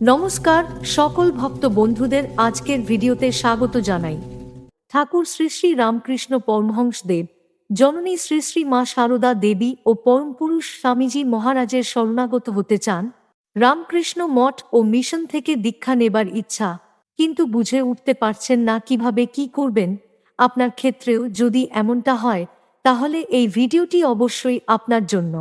নমস্কার, সকল ভক্ত বন্ধুদের আজকের ভিডিওতে স্বাগত জানাই। ঠাকুর শ্রী শ্রী রামকৃষ্ণ পরমহংস দেব, জননী শ্রী শ্রী মা সারদা দেবী ও পরমপুরুষ স্বামীজি মহারাজের শরণাগত হতে চান। রামকৃষ্ণ মঠ ও মিশন থেকে দীক্ষা নেবার ইচ্ছা, কিন্তু বুঝে উঠতে পারছেন না কীভাবে কি করবেন। আপনার ক্ষেত্রেও যদি এমনটা হয়, তাহলে এই ভিডিওটি অবশ্যই আপনার জন্য।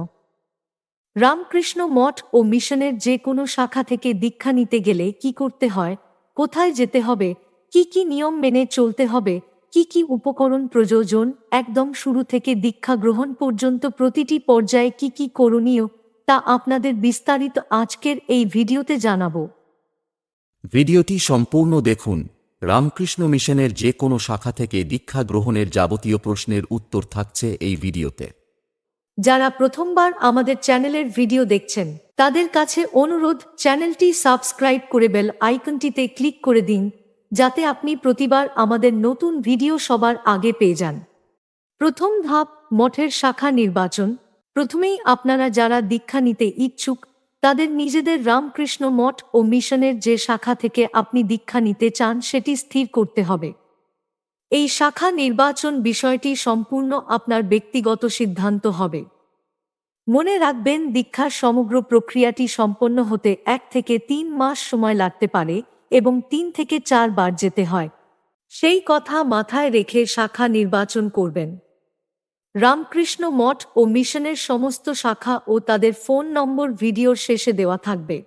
রামকৃষ্ণ মঠ ও মিশনের যে কোনো শাখা থেকে দীক্ষা নিতে গেলে কি করতে হয়? কোথায় যেতে হবে? কি কি নিয়ম মেনে চলতে হবে? কি কি উপকরণ প্রয়োজন? একদম শুরু থেকে দীক্ষা গ্রহণ পর্যন্ত প্রতিটি পর্যায়ে কি কি করণীয়? তা আপনাদের বিস্তারিত আজকের এই ভিডিওতে জানাব। ভিডিওটি সম্পূর্ণ দেখুন। রামকৃষ্ণ মিশনের যে কোনো শাখা থেকে দীক্ষা গ্রহণের যাবতীয় প্রশ্নের উত্তর থাকছে এই ভিডিওতে। যারা প্রথমবার আমাদের চ্যানেলের ভিডিও দেখছেন, তাদের কাছে অনুরোধ, চ্যানেলটি সাবস্ক্রাইব করে বেল আইকনটিতে ক্লিক করে দিন, যাতে আপনি প্রতিবার আমাদের নতুন ভিডিও সবার আগে পেয়ে যান। প্রথম ধাপ, মঠের শাখা নির্বাচন। প্রথমেই আপনারা যারা দীক্ষা নিতে ইচ্ছুক, তাদের নিজেদের রামকৃষ্ণ মঠ ও মিশনের যে শাখা থেকে আপনি দীক্ষা নিতে চান, সেটি স্থির করতে হবে। এই শাখা নির্বাচন বিষয়টি সম্পূর্ণ আপনার ব্যক্তিগত সিদ্ধান্ত হবে। মনে রাখবেন, দীক্ষার সমগ্র প্রক্রিয়াটি সম্পন্ন হতে এক থেকে তিন মাস সময় লাগতে পারে এবং তিন থেকে চার বার যেতে হয়। সেই কথা মাথায় রেখে শাখা নির্বাচন করবেন। রামকৃষ্ণ মঠ ও মিশনের সমস্ত শাখা ও তাদের ফোন নম্বর ভিডিওর শেষে দেওয়া থাকবে।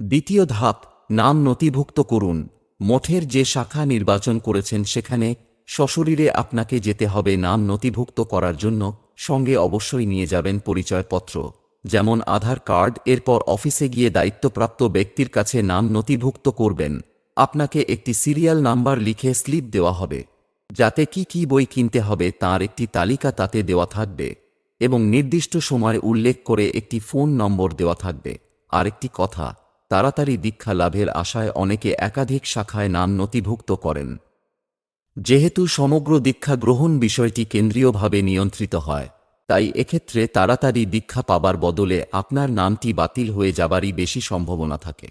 দ্বিতীয় ধাপ, নাম নথিভুক্ত করুন। মঠের যে শাখা নির্বাচন করেছেন সেখানে সশরীরে আপনাকে যেতে হবে নাম নথিভুক্ত করার জন্য, সঙ্গে অবশ্যই নিয়ে যাবেন পরিচয়পত্র। যেমন আধার কার্ড, এরপর অফিসে গিয়ে দায়িত্বপ্রাপ্ত ব্যক্তির কাছে নাম নথিভুক্ত করবেন। আপনাকে একটি সিরিয়াল নাম্বার লিখে স্লিপ দেওয়া হবে। যাতে কি কি বই কিনতে হবে তার একটি তালিকা তাতে দেওয়া থাকবে। এবং নির্দিষ্ট সময় উল্লেখ করে একটি ফোন নম্বর দেওয়া থাকবে। আরেকটি কথা তাড়াতাড়ি দীক্ষা লাভের আশায় অনেকে একাধিক শাখায় নাম নথিভুক্ত করেন। যেহেতু সমগ্র দীক্ষা গ্রহণ বিষয়টি কেন্দ্রীয়ভাবে নিয়ন্ত্রিত হয়, তাই এক্ষেত্রে তাড়াতাড়ি দীক্ষা পাবার বদলে আপনার নামটি বাতিল হয়ে যাবারই বেশি সম্ভাবনা থাকে।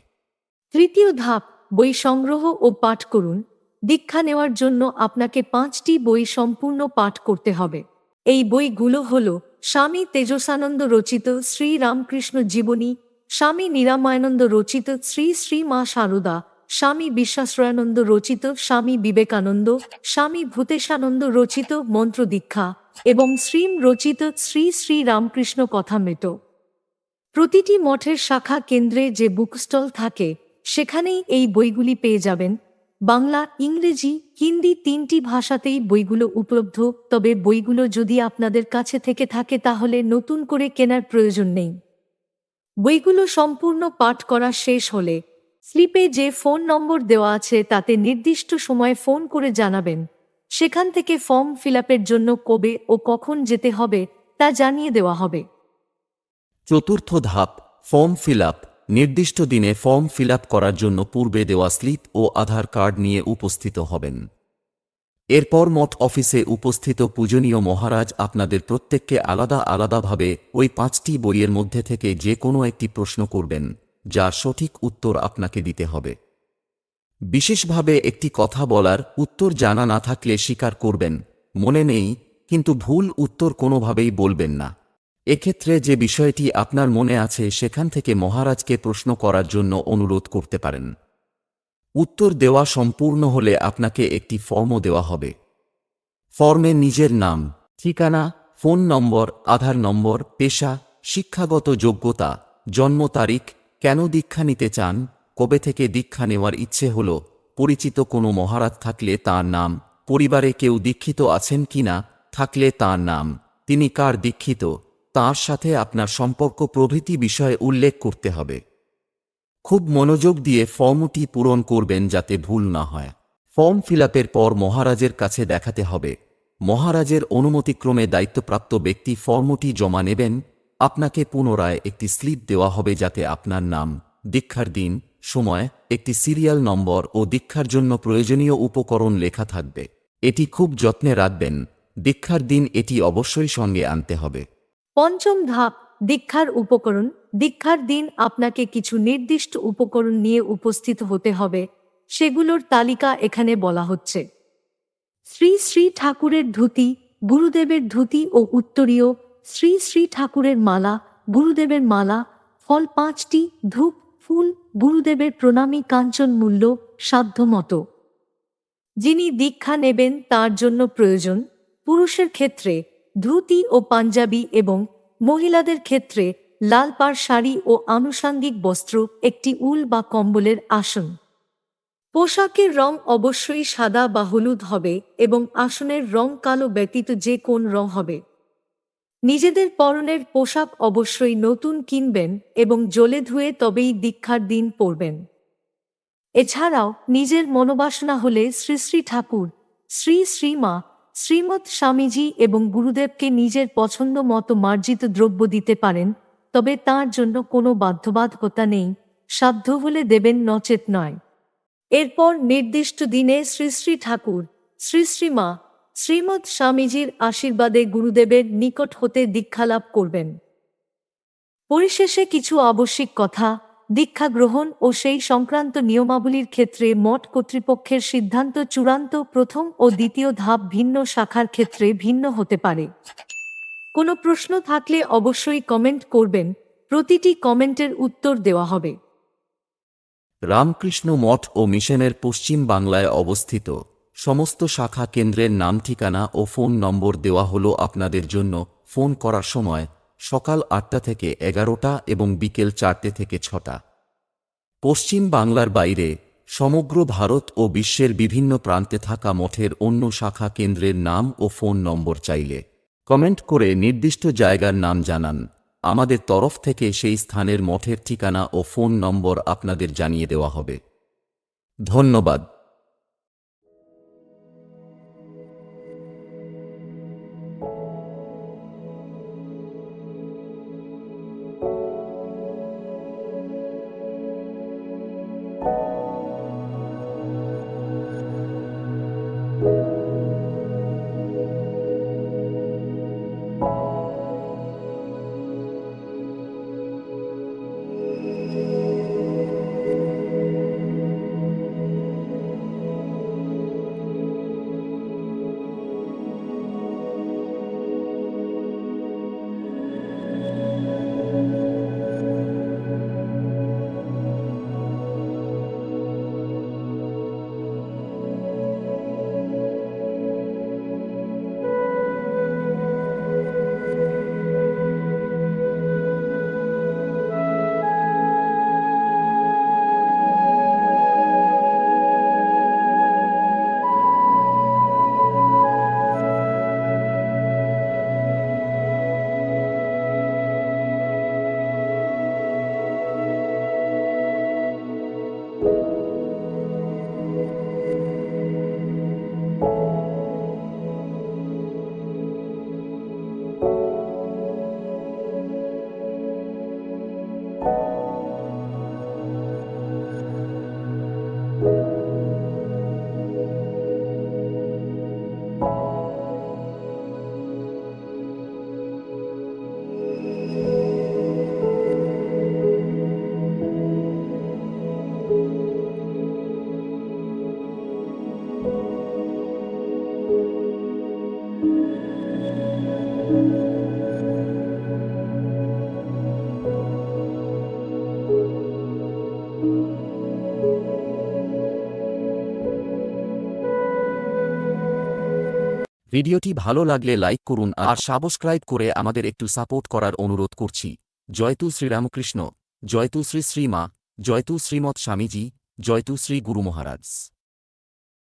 তৃতীয় ধাপ, বই সংগ্রহ ও পাঠ করুন। দীক্ষা নেওয়ার জন্য আপনাকে পাঁচটি বই সম্পূর্ণ পাঠ করতে হবে। এই বইগুলো হল স্বামী তেজসানন্দ রচিত শ্রীরামকৃষ্ণ জীবনী স্বামী নিরাময়ানন্দ রচিত শ্রী শ্রী মা সারদা, স্বামী বিশ্বাশ্রয়ানন্দ রচিত স্বামী বিবেকানন্দ, স্বামী ভূতেশানন্দ রচিত মন্ত্র দীক্ষা এবং শ্রীম রচিত শ্রী শ্রী রামকৃষ্ণ কথামৃত। প্রতিটি মঠের শাখা কেন্দ্রে যে বুকস্টল থাকে, সেখানেই এই বইগুলি পেয়ে যাবেন। বাংলা, ইংরেজি, হিন্দি তিনটি ভাষাতেই বইগুলো উপলব্ধ, তবে বইগুলো যদি আপনাদের কাছে থেকে থাকে তাহলে নতুন করে কেনার প্রয়োজন নেই। বইগুলো সম্পূর্ণ পাঠ করা শেষ হলে স্লিপে যে ফোন নম্বর দেওয়া আছে তাতে নির্দিষ্ট সময়ে ফোন করে জানাবেন। সেখান থেকে ফর্ম ফিল জন্য কবে ও কখন যেতে হবে তা জানিয়ে দেওয়া হবে। চতুর্থ ধাপ, ফর্ম ফিল নির্দিষ্ট দিনে ফর্ম ফিল করার জন্য পূর্বে দেওয়া স্লিপ ও আধার কার্ড নিয়ে উপস্থিত হবেন। এরপর মঠ অফিসে উপস্থিত পূজনীয় মহারাজ আপনাদের প্রত্যেককে আলাদা আলাদাভাবে ওই পাঁচটি বইয়ের মধ্যে থেকে যে কোনো একটি প্রশ্ন করবেন, যার সঠিক উত্তর আপনাকে দিতে হবে। বিশেষভাবে একটি কথা বলার উত্তর জানা না থাকলে স্বীকার করবেন, মনে নেই, কিন্তু ভুল উত্তর কোনোভাবেই বলবেন না। এক্ষেত্রে যে বিষয়টি আপনার মনে আছে সেখান থেকে মহারাজকে প্রশ্ন করার জন্য অনুরোধ করতে পারেন। উত্তর দেওয়া সম্পূর্ণ হলে আপনাকে একটি ফর্মও দেওয়া হবে। ফর্মে নিজের নাম, ঠিকানা, ফোন নম্বর, আধার নম্বর, পেশা, শিক্ষাগত যোগ্যতা, জন্ম তারিখ, কেন দীক্ষা নিতে চান, কবে থেকে দীক্ষা নেওয়ার ইচ্ছে হল, পরিচিত কোনো মহারাজ থাকলে তার নাম, পরিবারে কেউ দীক্ষিত আছেন কিনা থাকলে তার নাম, তিনি কার দীক্ষিত, তার সাথে আপনার সম্পর্ক প্রভৃতি বিষয়ে উল্লেখ করতে হবে। খুব মনোযোগ দিয়ে ফর্মটি পূরণ করবেন যাতে ভুল না হয়। ফর্ম ফিল পর মহারাজের কাছে দেখাতে হবে। মহারাজের অনুমতিক্রমে দায়িত্বপ্রাপ্ত ব্যক্তি ফর্মটি জমা নেবেন। আপনাকে পুনরায় একটি স্লিপ দেওয়া হবে যাতে আপনার নাম, দীক্ষার দিন, সময়, একটি সিরিয়াল নম্বর ও দীক্ষার জন্য প্রয়োজনীয় উপকরণ লেখা থাকবে। এটি খুব যত্নে রাখবেন। দীক্ষার দিন এটি অবশ্যই সঙ্গে আনতে হবে। পঞ্চম ধাপ। দীক্ষার উপকরণ, দীক্ষার দিন আপনাকে কিছু নির্দিষ্ট উপকরণ নিয়ে উপস্থিত হতে হবে, সেগুলোর তালিকা এখানে বলা হচ্ছে। শ্রী শ্রী ঠাকুরের ধুতি, গুরুদেবের ধুতি ও উত্তরীয়, শ্রী শ্রী ঠাকুরের মালা, গুরুদেবের মালা, ফল পাঁচটি, ধূপ, ফুল, গুরুদেবের প্রণামী কাঞ্চন মূল্য সাধ্যমতো যিনি দীক্ষা নেবেন তার জন্য প্রয়োজন, পুরুষের ক্ষেত্রে ধুতি ও পাঞ্জাবি এবং মহিলাদের ক্ষেত্রে লাল পাড় শাড়ি ও আনুষাঙ্গিক বস্ত্র একটি উল বা কম্বলের আসন। পোশাকের রং অবশ্যই সাদা বা হলুদ হবে এবং আসনের রং কালো ব্যতীত যে কোন রং হবে। নিজেদের পরনের পোশাক অবশ্যই নতুন কিনবেন এবং জ্বলে ধুয়ে তবেই দীক্ষার দিন পরবেন এছাড়াও নিজের মনোবাসনা হলে শ্রী শ্রী ঠাকুর, শ্রী শ্রীমা শ্রীমৎ স্বামীজি এবং গুরুদেবকে নিজের পছন্দ মতো মার্জিত দ্রব্য দিতে পারেন, তবে তার জন্য কোনো বাধ্যবাধকতা নেই, সাধ্য হলে দেবেন নচেত নয়। এরপর নির্দিষ্ট দিনে শ্রী শ্রী ঠাকুর, শ্রী শ্রীমা শ্রীমৎ স্বামীজির আশীর্বাদে গুরুদেবের নিকট হতে দীক্ষালাভ করবেন। পরিশেষে কিছু আবশ্যিক কথা দীক্ষা গ্রহণ ও সেই সংক্রান্ত নিয়মাবলীর ক্ষেত্রে মঠ কর্তৃপক্ষের সিদ্ধান্ত চূড়ান্ত প্রথম ও দ্বিতীয় ধাপ ভিন্ন শাখার ক্ষেত্রে ভিন্ন হতে পারে। কোনো প্রশ্ন থাকলে অবশ্যই কমেন্ট করবেন, প্রতিটি কমেন্টের উত্তর দেওয়া হবে। রামকৃষ্ণ মঠ ও মিশনের পশ্চিম বাংলায় অবস্থিত। সমস্ত শাখা কেন্দ্রের নাম, ঠিকানা ও ফোন নম্বর দেওয়া হলো আপনাদের জন্য। ফোন করার সময় সকাল আটটা থেকে এগারোটা এবং বিকেল চারটে থেকে ছটা। পশ্চিম বাংলার বাইরে, সমগ্র ভারত ও বিশ্বের বিভিন্ন প্রান্তে থাকা মঠের অন্য শাখা কেন্দ্রের নাম ও ফোন নম্বর চাইলে কমেন্ট করে নির্দিষ্ট জায়গার নাম জানান। আমাদের তরফ থেকে সেই স্থানের মঠের ঠিকানা ও ফোন নম্বর আপনাদের জানিয়ে দেওয়া হবে। ধন্যবাদ। ভিডিওটি ভালো লাগলে লাইক করুন আর সাবস্ক্রাইব করে আমাদের একটু সাপোর্ট করার অনুরোধ করছি। জয়তু শ্রীরামকৃষ্ণ জয়তু শ্রী শ্রীমা জয়তু শ্রীমৎ স্বামীজি জয়তু শ্রী গুরু মহারাজ।